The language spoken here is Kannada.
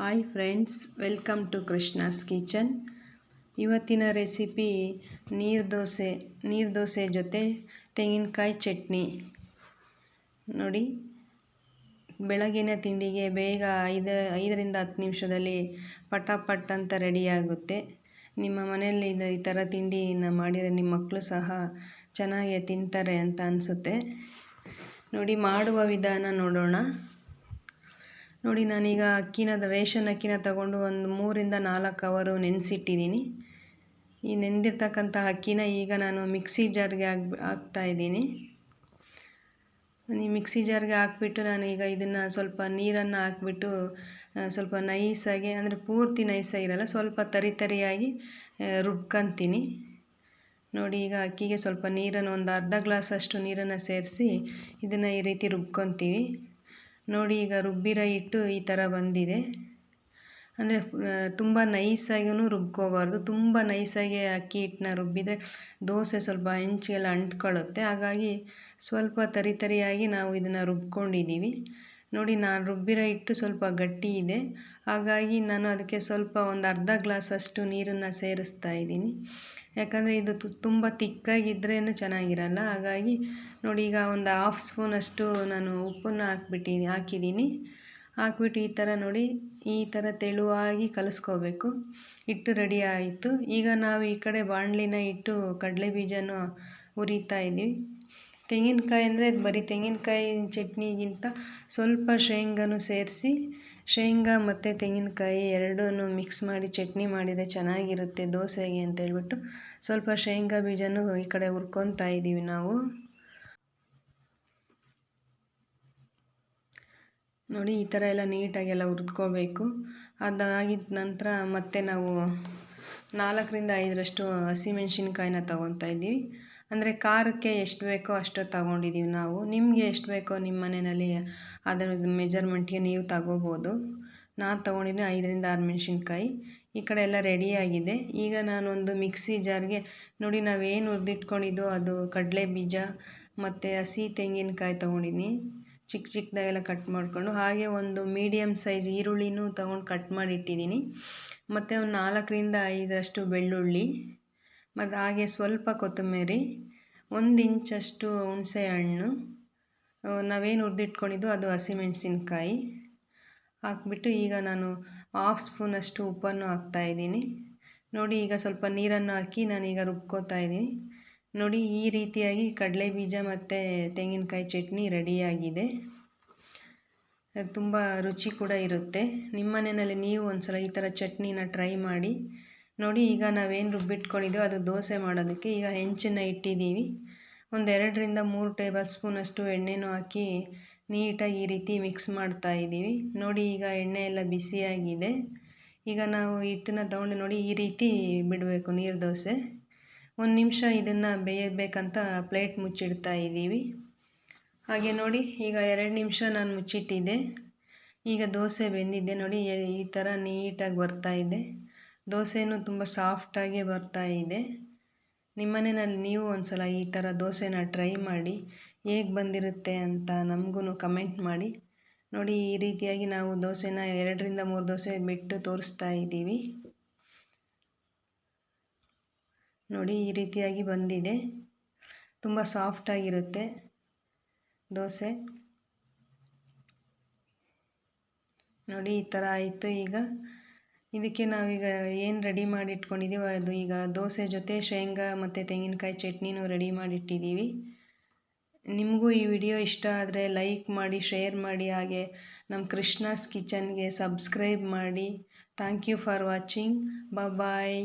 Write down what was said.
Hi friends welcome to Krishna's kitchen ಇವತ್ತಿನ ರೆಸಿಪಿ ನೀರು ದೋಸೆ ನೀರು ದೋಸೆ ಜೊತೆ ತೆಂಗಿನಕಾಯಿ ಚಟ್ನಿ. ನೋಡಿ, ಬೆಳಗಿನ ತಿಂಡಿಗೆ ಬೇಗ ಐದು, ಐದರಿಂದ ಹತ್ತು ನಿಮಿಷದಲ್ಲಿ ಪಟಾಪಟ್ ಅಂತ ರೆಡಿಯಾಗುತ್ತೆ ನಿಮ್ಮ ಮನೆಯಲ್ಲಿ ಈ ಥರ ತಿಂಡಿನ ಮಾಡಿದರೆ ನಿಮ್ಮ ಮಕ್ಕಳು ಸಹ ಚೆನ್ನಾಗಿ ತಿಂತಾರೆ ಅಂತ ಅನಿಸುತ್ತೆ. ನೋಡಿ, ಮಾಡುವ ವಿಧಾನ ನೋಡೋಣ. ನೋಡಿ, ನಾನೀಗ ಅಕ್ಕಿನ ರೇಷನ್ ಅಕ್ಕಿನ ತಗೊಂಡು ಒಂದು ಮೂರಿಂದ ನಾಲ್ಕು ಅವರು ನೆನೆಸಿಟ್ಟಿದ್ದೀನಿ. ಈ ನೆಂದಿರ್ತಕ್ಕಂಥ ಅಕ್ಕಿನ ಈಗ ನಾನು ಮಿಕ್ಸಿ ಜಾರ್ಗೆ ಹಾಕ್ ಹಾಕ್ತಾಯಿದ್ದೀನಿ ಈ ಮಿಕ್ಸಿ ಜಾರ್ಗೆ ಹಾಕ್ಬಿಟ್ಟು ನಾನು ಈಗ ಇದನ್ನು ಸ್ವಲ್ಪ ನೀರನ್ನು ಹಾಕ್ಬಿಟ್ಟು ಸ್ವಲ್ಪ ನೈಸಾಗಿ, ಅಂದರೆ ಪೂರ್ತಿ ನೈಸಾಗಿರಲ್ಲ ಸ್ವಲ್ಪ ತರಿ ತರಿಯಾಗಿ ರುಬ್ಕೊತೀನಿ. ನೋಡಿ, ಈಗ ಅಕ್ಕಿಗೆ ಸ್ವಲ್ಪ ನೀರನ್ನು, ಒಂದು ಅರ್ಧ ಗ್ಲಾಸಷ್ಟು ನೀರನ್ನು ಸೇರಿಸಿ ಇದನ್ನು ಈ ರೀತಿ ರುಬ್ಕೊತೀವಿ. ನೋಡಿ ಈಗ ರುಬ್ಬಿರೋ ಹಿಟ್ಟು ಈ ಥರ ಬಂದಿದೆ. ಅಂದರೆ ತುಂಬ ನೈಸಾಗೂ ರುಬ್ಕೋಬಾರ್ದು. ತುಂಬ ನೈಸಾಗಿ ಅಕ್ಕಿ ಹಿಟ್ಟನ್ನ ರುಬ್ಬಿದರೆ ದೋಸೆ ಸ್ವಲ್ಪ ಹೆಂಚಿಗೆಲ್ಲ ಅಂಟ್ಕೊಳ್ಳುತ್ತೆ. ಹಾಗಾಗಿ ಸ್ವಲ್ಪ ತರಿ ತರಿಯಾಗಿ ನಾವು ಇದನ್ನು ರುಬ್ಕೊಂಡಿದ್ದೀವಿ. ನೋಡಿ ನಾನು ರುಬ್ಬಿರೋ ಹಿಟ್ಟು ಸ್ವಲ್ಪ ಗಟ್ಟಿ ಇದೆ. ಹಾಗಾಗಿ ನಾನು ಅದಕ್ಕೆ ಸ್ವಲ್ಪ ಒಂದು ಅರ್ಧ ಗ್ಲಾಸಷ್ಟು ನೀರನ್ನು ಸೇರಿಸ್ತಾ ಇದ್ದೀನಿ. ಯಾಕಂದರೆ ಇದು ತುಂಬ ತಿಕ್ಕಾಗಿದ್ದರೇನು ಚೆನ್ನಾಗಿರಲ್ಲ. ಹಾಗಾಗಿ ನೋಡಿ ಈಗ ಒಂದು ಹಾಫ್ ಸ್ಪೂನಷ್ಟು ನಾನು ಉಪ್ಪನ್ನು ಹಾಕ್ಬಿಟ್ಟಿನಿ ಹಾಕಿದ್ದೀನಿ. ಹಾಕ್ಬಿಟ್ಟು ಈ ಥರ ನೋಡಿ ಈ ಥರ ತೆಳುವಾಗಿ ಕಲಿಸ್ಕೋಬೇಕು. ಹಿಟ್ಟು ರೆಡಿ ಆಯಿತು. ಈಗ ನಾವು ಈ ಕಡೆ ಬಾಣಲಿನ ಇಟ್ಟು ಕಡಲೆ ಬೀಜನೂ ಹುರಿತಾ ಇದ್ದೀವಿ. ತೆಂಗಿನಕಾಯಿ ಅಂದರೆ ಬರೀ ತೆಂಗಿನಕಾಯಿ, ಚಟ್ನಿಗಿಂತ ಸ್ವಲ್ಪ ಶೇಂಗಾನು ಸೇರಿಸಿ, ಶೇಂಗಾ ಮತ್ತು ತೆಂಗಿನಕಾಯಿ ಎರಡೂ ಮಿಕ್ಸ್ ಮಾಡಿ ಚಟ್ನಿ ಮಾಡಿದರೆ ಚೆನ್ನಾಗಿರುತ್ತೆ ದೋಸೆಗೆ ಅಂತೇಳ್ಬಿಟ್ಟು ಸ್ವಲ್ಪ ಶೇಂಗಾ ಬೀಜನೂ ಈ ಕಡೆ ಹುರ್ಕೊತಾ ಇದ್ದೀವಿ ನಾವು. ನೋಡಿ ಈ ಥರ ಎಲ್ಲ ನೀಟಾಗೆಲ್ಲ ಹುರಿದ್ಕೋಬೇಕು. ಅದಾಗಿದ್ದ ನಂತರ ಮತ್ತೆ ನಾವು ನಾಲ್ಕರಿಂದ ಐದರಷ್ಟು ಹಸಿಮೆಣ್ಸಿನ್ಕಾಯಿನ ತೊಗೊತಾ ಇದ್ದೀವಿ ಅಂದರೆ ಖಾರಕ್ಕೆ ಎಷ್ಟು ಬೇಕೋ ಅಷ್ಟು ತಗೊಂಡಿದ್ದೀವಿ ನಾವು. ನಿಮಗೆ ಎಷ್ಟು ಬೇಕೋ ನಿಮ್ಮ ಮನೆಯಲ್ಲಿ ಅದರ ಮೆಜರ್ಮೆಂಟ್ಗೆ ನೀವು ತಗೋಬೋದು. ನಾನು ತೊಗೊಂಡಿದ್ದೀನಿ ಐದರಿಂದ ಆರು ಮೆಣಸಿನ್ಕಾಯಿ. ಈ ಕಡೆ ಎಲ್ಲ ರೆಡಿಯಾಗಿದೆ ಈಗ ನಾನೊಂದು ಮಿಕ್ಸಿ ಜಾರ್ಗೆ ನೋಡಿ ನಾವೇನು ಹುರಿದಿಟ್ಕೊಂಡಿದ್ದೋ ಅದು ಕಡಲೆ ಬೀಜ ಮತ್ತು ಹಸಿ ತೆಂಗಿನಕಾಯಿ ತೊಗೊಂಡಿದ್ದೀನಿ ಚಿಕ್ಕ ಚಿಕ್ಕದಾಗೆಲ್ಲ ಕಟ್ ಮಾಡಿಕೊಂಡು ಹಾಗೆ ಒಂದು ಮೀಡಿಯಮ್ ಸೈಜ್ ಈರುಳ್ಳಿನೂ ತೊಗೊಂಡು ಕಟ್ ಮಾಡಿ ಇಟ್ಟಿದ್ದೀನಿ ಮತ್ತು ಒಂದು ನಾಲ್ಕರಿಂದ ಐದರಷ್ಟು ಬೆಳ್ಳುಳ್ಳಿ. ಮತ್ತು ಹಾಗೆ ಸ್ವಲ್ಪ ಕೊತ್ತಂಬರಿ, ಒಂದು ಇಂಚಷ್ಟು ಹುಣಸೆ ಹಣ್ಣು ನಾವೇನು ಹುರಿದಿಟ್ಕೊಂಡಿದ್ದು ಅದು ಹಸಿಮೆಣಸಿನ್ಕಾಯಿ. ಹಾಕ್ಬಿಟ್ಟು ಈಗ ನಾನು ಹಾಫ್ ಸ್ಪೂನಷ್ಟು ಉಪ್ಪನ್ನು ಹಾಕ್ತಾಯಿದ್ದೀನಿ ನೋಡಿ ಈಗ ಸ್ವಲ್ಪ ನೀರನ್ನು ಹಾಕಿ ನಾನೀಗ ರುಬ್ಕೋತಾ ಇದ್ದೀನಿ. ನೋಡಿ ಈ ರೀತಿಯಾಗಿ ಕಡಲೆ ಬೀಜ ಮತ್ತು ತೆಂಗಿನಕಾಯಿ ಚಟ್ನಿ ರೆಡಿಯಾಗಿದೆ. ತುಂಬ ರುಚಿ ಕೂಡ ಇರುತ್ತೆ. ನಿಮ್ಮ ಮನೆಯಲ್ಲಿ ನೀವು ಒಂದು ಸಲ ಈ ಥರ ಚಟ್ನಿನ ಟ್ರೈ ಮಾಡಿ. ನೋಡಿ ಈಗ ನಾವೇನು ರುಬ್ಬಿಟ್ಕೊಂಡಿದ್ದೋ ಅದು ದೋಸೆ ಮಾಡೋದಕ್ಕೆ ಈಗ ಹೆಂಚನ್ನು ಇಟ್ಟಿದ್ದೀವಿ. ಒಂದು ಎರಡರಿಂದ ಮೂರು ಟೇಬಲ್ ಸ್ಪೂನಷ್ಟು ಎಣ್ಣೆನೂ ಹಾಕಿ ನೀಟಾಗಿ ಈ ರೀತಿ ಮಿಕ್ಸ್ ಮಾಡ್ತಾ ಇದ್ದೀವಿ. ನೋಡಿ ಈಗ ಎಣ್ಣೆ ಎಲ್ಲ ಬಿಸಿಯಾಗಿದೆ. ಈಗ ನಾವು ಹಿಟ್ಟನ್ನ ತೊಗೊಂಡು ನೋಡಿ ಈ ರೀತಿ ಬಿಡಬೇಕು ನೀರು ದೋಸೆ. ಒಂದು ನಿಮಿಷ ಇದನ್ನು ಬೇಯಬೇಕಂತ ಪ್ಲೇಟ್ ಮುಚ್ಚಿಡ್ತಾ ಇದ್ದೀವಿ. ಹಾಗೆ ನೋಡಿ ಈಗ ಎರಡು ನಿಮಿಷ ನಾನು ಮುಚ್ಚಿಟ್ಟಿದ್ದೆ. ಈಗ ದೋಸೆ ಬೆಂದಿದ್ದೆ ನೋಡಿ, ಈ ಥರ ನೀಟಾಗಿ ಬರ್ತಾ ಇದೆ. ದೋಸೆನೂ ತುಂಬ ಸಾಫ್ಟಾಗಿ ಬರ್ತಾ ಇದೆ. ನಿಮ್ಮನೆಯಲ್ಲಿ ನೀವು ಒಂದು ಸಲ ಈ ಥರ ದೋಸೆನ ಟ್ರೈ ಮಾಡಿ, ಹೇಗೆ ಬಂದಿರುತ್ತೆ ಅಂತ ನಮಗೂ ಕಮೆಂಟ್ ಮಾಡಿ. ನೋಡಿ, ಈ ರೀತಿಯಾಗಿ ನಾವು ದೋಸೆನ ಎರಡರಿಂದ ಮೂರು ದೋಸೆ ಬಿಟ್ಟು ತೋರಿಸ್ತಾ ಇದ್ದೀವಿ. ನೋಡಿ, ಈ ರೀತಿಯಾಗಿ ಬಂದಿದೆ. ತುಂಬ ಸಾಫ್ಟಾಗಿರುತ್ತೆ ದೋಸೆ. ನೋಡಿ, ಈ ಥರ ಆಯಿತು ಈಗ. ಇದಕ್ಕೆ ನಾವೀಗ ಏನು ರೆಡಿ ಮಾಡಿ ಇಟ್ಕೊಂಡಿದ್ದೀವೋ ಅದು ಈಗ ದೋಸೆ ಜೊತೆ ಶೇಂಗಾ ಮತ್ತು ತೆಂಗಿನಕಾಯಿ ಚಟ್ನಿನೂ ರೆಡಿ ಮಾಡಿಟ್ಟಿದ್ದೀವಿ ನಿಮಗೂ ಈ ವಿಡಿಯೋ ಇಷ್ಟ ಆದರೆ ಲೈಕ್ ಮಾಡಿ ಶೇರ್ ಮಾಡಿ, ಹಾಗೆ ನಮ್ಮ ಕೃಷ್ಣಾಸ್ ಕಿಚನ್ಗೆ ಸಬ್ಸ್ಕ್ರೈಬ್ ಮಾಡಿ. Thank you for watching bye